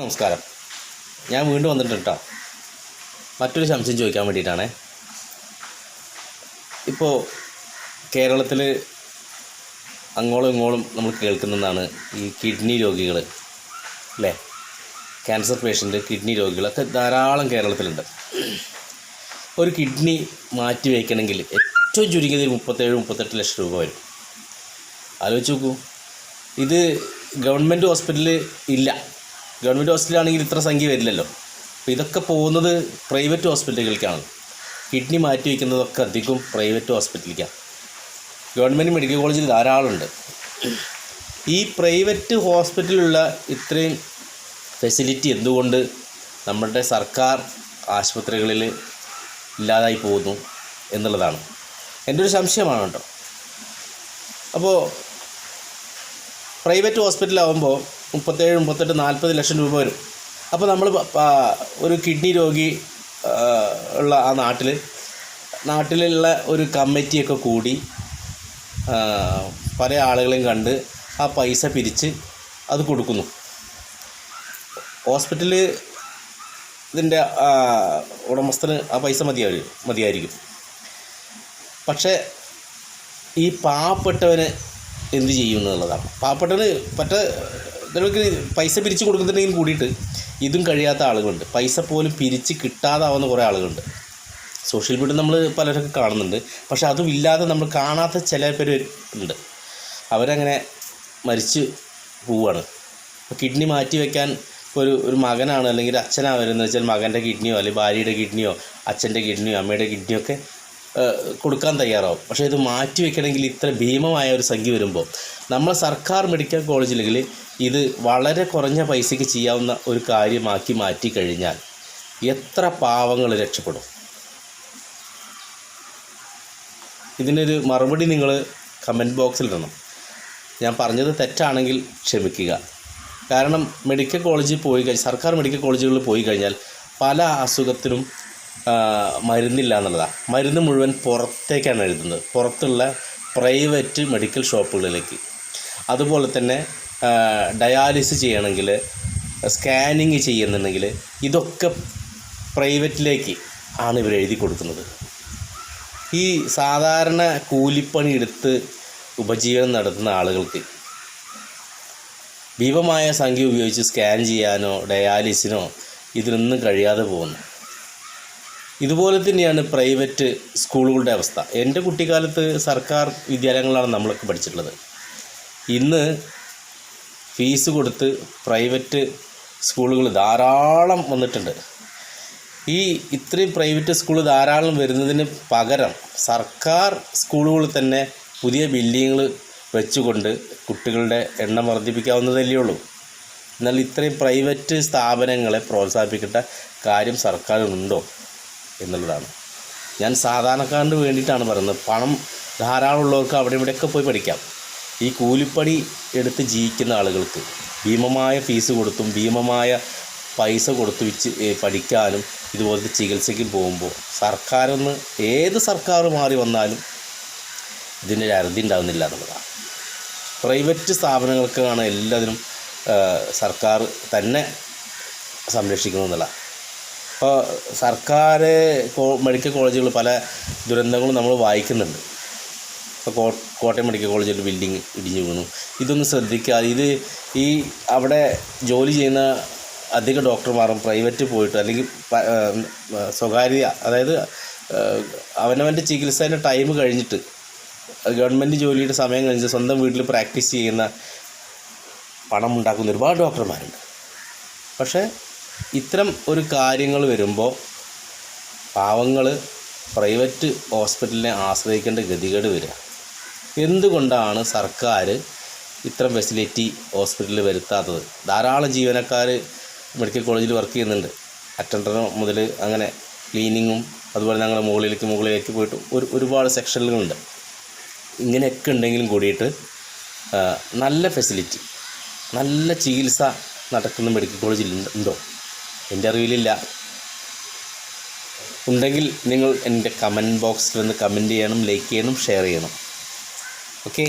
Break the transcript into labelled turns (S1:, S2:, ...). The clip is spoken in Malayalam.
S1: നമസ്കാരം. ഞാൻ വീണ്ടും വന്നിട്ടുണ്ട് കേട്ടോ മറ്റൊരു സംശയം ചോദിക്കാൻ വേണ്ടിയിട്ടാണ്. ഇപ്പോൾ കേരളത്തിൽ അങ്ങോളം ഇങ്ങോളം നമ്മൾ കേൾക്കുന്നതാണ് ഈ കിഡ്നി രോഗികൾ അല്ലേ ക്യാൻസർ പേഷ്യന്റ് കിഡ്നി രോഗികളൊക്കെ ധാരാളം കേരളത്തിലുണ്ട്. ഒരു കിഡ്നി മാറ്റി വയ്ക്കണമെങ്കിൽ ഏറ്റവും ചുരുങ്ങിയത് മുപ്പത്തേഴ് മുപ്പത്തെട്ട് ലക്ഷം രൂപ വരും. ആലോചിച്ച് നോക്കൂ. ഇത് ഗവൺമെന്റ് ഹോസ്പിറ്റലിൽ ഇല്ല. ഗവൺമെന്റ് ഹോസ്പിറ്റലാണെങ്കിൽ ഇത്ര സംഖ്യ വരില്ലല്ലോ. അപ്പോൾ ഇതൊക്കെ പോകുന്നത് പ്രൈവറ്റ് ഹോസ്പിറ്റലുകൾക്കാണ്. കിഡ്നി മാറ്റി വയ്ക്കുന്നതൊക്കെ അധികം പ്രൈവറ്റ് ഹോസ്പിറ്റലിലേക്കാണ് ഗവൺമെന്റ് മെഡിക്കൽ കോളേജിൽ ധാരാളമുണ്ട്. ഈ പ്രൈവറ്റ് ഹോസ്പിറ്റലിലുള്ള ഇത്രയും ഫെസിലിറ്റി എന്തുകൊണ്ട് നമ്മുടെ സർക്കാർ ആശുപത്രികളിൽ ഇല്ലാതായി പോകുന്നു എന്നുള്ളതാണ്. എന്റെ ഒരു സംശയമാണ് കേട്ടോ. അപ്പോൾ പ്രൈവറ്റ് ഹോസ്പിറ്റലാകുമ്പോൾ മുപ്പത്തേഴ് മുപ്പത്തെട്ട് നാൽപ്പത് ലക്ഷം രൂപ വരും. അപ്പോൾ നമ്മൾ ഒരു കിഡ്നി രോഗി ഉള്ള ആ നാട്ടിൽ നാട്ടിലുള്ള ഒരു കമ്മിറ്റിയൊക്കെ കൂടി പല ആളുകളെയും കണ്ട് ആ പൈസ പിരിച്ച് അത് കൊടുക്കുന്നു. ഹോസ്പിറ്റൽ ഇതിന്റെ ഉടമസ്ഥന് ആ പൈസ മതിയാവും മതിയായിരിക്കും. പക്ഷേ ഈ പാവപ്പെട്ടവന് എന്ത് ചെയ്യും എന്നുള്ളതാണ്. പാവപ്പെട്ടവന് പറ്റ ഇതിനൊക്കെ പൈസ പിരിച്ച് കൊടുക്കുന്നുണ്ടെങ്കിൽ കൂടിയിട്ട് ഇതും കഴിയാത്ത ആളുകളുണ്ട്. പൈസ പോലും പിരിച്ച് കിട്ടാതാവുന്ന കുറേ ആളുകളുണ്ട്. സോഷ്യൽ മീഡിയ നമ്മൾ പലരൊക്കെ കാണുന്നുണ്ട്. പക്ഷേ അതും ഇല്ലാതെ നമ്മൾ കാണാത്ത ചില പേര് ഉണ്ട്. അവരങ്ങനെ മരിച്ച് പോവുകയാണ് കിഡ്നി മാറ്റി വെക്കാൻ ഒരു ഒരു മകനാണ് അല്ലെങ്കിൽ അച്ഛനാണ് വരുന്നത് വെച്ചാൽ മകന്റെ കിഡ്നിയോ അല്ലെങ്കിൽ ഭാര്യയുടെ കിഡ്നിയോ അച്ഛന്റെ കിഡ്നിയോ അമ്മയുടെ കിഡ്നിയോ ഒക്കെ കൊടുക്കാൻ തയ്യാറാവും. പക്ഷേ ഇത് മാറ്റി വെക്കണമെങ്കിൽ ഇത്ര ഭീമമായ ഒരു സംഖ്യ വരുമ്പോൾ നമ്മളെ സർക്കാർ മെഡിക്കൽ കോളേജിലെങ്കിൽ ഇത് വളരെ കുറഞ്ഞ പൈസയ്ക്ക് ചെയ്യാവുന്ന ഒരു കാര്യമാക്കി മാറ്റി കഴിഞ്ഞാൽ എത്ര പാവങ്ങൾ രക്ഷപ്പെടും? ഇതിനൊരു മറുപടി നിങ്ങൾ കമന്റ് ബോക്സിൽ ഇടണം ഞാൻ പറഞ്ഞത് തെറ്റാണെങ്കിൽ ക്ഷമിക്കുക. കാരണം മെഡിക്കൽ കോളേജിൽ പോയി കഴിഞ്ഞാൽ സർക്കാർ മെഡിക്കൽ കോളേജുകളിൽ പോയി കഴിഞ്ഞാൽ പല അസുഖത്തിനും മരുന്നില്ല എന്നുള്ളതാണ് മരുന്ന് മുഴുവൻ പുറത്തേക്കാണ് എഴുതുന്നത്. പുറത്തുള്ള പ്രൈവറ്റ് മെഡിക്കൽ ഷോപ്പുകളിലേക്ക്. അതുപോലെ തന്നെ ഡയാലിസിസ് ചെയ്യണമെങ്കിൽ സ്കാനിങ് ചെയ്യുന്നുണ്ടെങ്കിൽ ഇതൊക്കെ പ്രൈവറ്റിലേക്ക് ആണ് ഇവർ എഴുതി കൊടുക്കുന്നത്. ഈ സാധാരണ കൂലിപ്പണി എടുത്ത് ഉപജീവനം നടത്തുന്ന ആളുകൾക്ക് ഭീമമായ സംഖ്യ ഉപയോഗിച്ച് സ്കാൻ ചെയ്യാനോ ഡയാലിസിനോ ഇതിനൊന്നും കഴിയാതെ പോകുന്നു. ഇതുപോലെ തന്നെയാണ് പ്രൈവറ്റ് സ്കൂളുകളുടെ അവസ്ഥ. എന്റെ കുട്ടിക്കാലത്ത് സർക്കാർ വിദ്യാലയങ്ങളാണ് നമ്മളൊക്കെ പഠിച്ചിട്ടുള്ളത്. ഇന്ന് ഫീസ് കൊടുത്ത് പ്രൈവറ്റ് സ്കൂളുകൾ ധാരാളം വന്നിട്ടുണ്ട്. ഈ ഇത്രയും പ്രൈവറ്റ് സ്കൂൾ ധാരാളം വരുന്നതിന് പകരം സർക്കാർ സ്കൂളുകൾ തന്നെ പുതിയ ബിൽഡിങ്ങൾ വെച്ചുകൊണ്ട് കുട്ടികളുടെ എണ്ണം വർദ്ധിപ്പിക്കാവുന്നതല്ലേ ഉള്ളൂ. എന്നാൽ ഇത്രയും പ്രൈവറ്റ് സ്ഥാപനങ്ങളെ പ്രോത്സാഹിപ്പിക്കേണ്ട കാര്യം സർക്കാരിനുണ്ടോ? എന്നുള്ളതാണ്. ഞാൻ സാധാരണക്കാരന് വേണ്ടിയിട്ടാണ് പറയുന്നത്. പണം ധാരാളം ഉള്ളവർക്ക് അവിടെ ഇവിടെയൊക്കെ പോയി പഠിക്കാം. ഈ കൂലിപ്പണി എടുത്ത് ജീവിക്കുന്ന ആളുകൾക്ക് ഭീമമായ ഫീസ് കൊടുത്തും ഭീമമായ പൈസ കൊടുത്ത് വെച്ച് പഠിക്കാനും ഇതുപോലത്തെ ചികിത്സയ്ക്കും പോകുമ്പോൾ സർക്കാരൊന്ന് ഏത് സർക്കാർ മാറി വന്നാലും ഇതിന്റെ ഒരു അറുതി ഉണ്ടാകുന്നില്ല എന്നുള്ളതാണ്. പ്രൈവറ്റ് സ്ഥാപനങ്ങൾക്കാണ് എല്ലാത്തിനും സർക്കാർ തന്നെ സംരക്ഷിക്കുന്നതെന്നുള്ള ഇപ്പോൾ സർക്കാർ മെഡിക്കൽ കോളേജുകൾ പല ദുരന്തങ്ങളും നമ്മൾ വായിക്കുന്നുണ്ട്. ഇപ്പോൾ കോട്ടയം മെഡിക്കൽ കോളേജിൽ ബിൽഡിംഗ് ഇടിഞ്ഞു വീണു. ഇതൊന്നും ശ്രദ്ധിക്കാതെ ഇത് ഈ അവിടെ ജോലി ചെയ്യുന്ന അധിക ഡോക്ടർമാരും പ്രൈവറ്റ് പോയിട്ട് അല്ലെങ്കിൽ സ്വകാര്യ അതായത് അവനവന്റെ ചികിത്സേന്റെ ടൈം കഴിഞ്ഞിട്ട് ഗവൺമെന്റ് ജോലിയുടെ സമയം കഴിഞ്ഞ് സ്വന്തം വീട്ടിൽ പ്രാക്ടീസ് ചെയ്യുന്ന പണം ഉണ്ടാക്കുന്ന ഒരുപാട് ഡോക്ടർമാരുണ്ട്. പക്ഷേ ഇത്തരം ഒരു കാര്യങ്ങൾ വരുമ്പോൾ പാവങ്ങൾ പ്രൈവറ്റ് ഹോസ്പിറ്റലിനെ ആശ്രയിക്കേണ്ട ഗതികേട് വരിക. എന്തുകൊണ്ടാണ് സർക്കാർ ഇത്തരം ഫെസിലിറ്റി ഹോസ്പിറ്റലിൽ വരുത്താത്തത്? ധാരാളം ജീവനക്കാർ മെഡിക്കൽ കോളേജിൽ വർക്ക് ചെയ്യുന്നുണ്ട്. അറ്റൻഡർ മുതൽ അങ്ങനെ ക്ലീനിങ്ങും അതുപോലെ ഞങ്ങൾ മുകളിലേക്ക് മുകളിലേക്ക് പോയിട്ട് ഒരു ഒരുപാട് സെക്ഷനുകളുണ്ട്. ഇങ്ങനെയൊക്കെ ഉണ്ടെങ്കിലും കൂടിയിട്ട് നല്ല ഫെസിലിറ്റി നല്ല ചികിത്സ നടക്കുന്ന മെഡിക്കൽ കോളേജിൽ ഉണ്ടോ? എന്റെ അറിവിലില്ല ഉണ്ടെങ്കിൽ നിങ്ങൾ എന്റെ കമന്റ് ബോക്സിൽ ഒന്ന് കമന്റ് ചെയ്യണം ലൈക്ക് ചെയ്യണം ഷെയർ ചെയ്യണം. ഓക്കെ?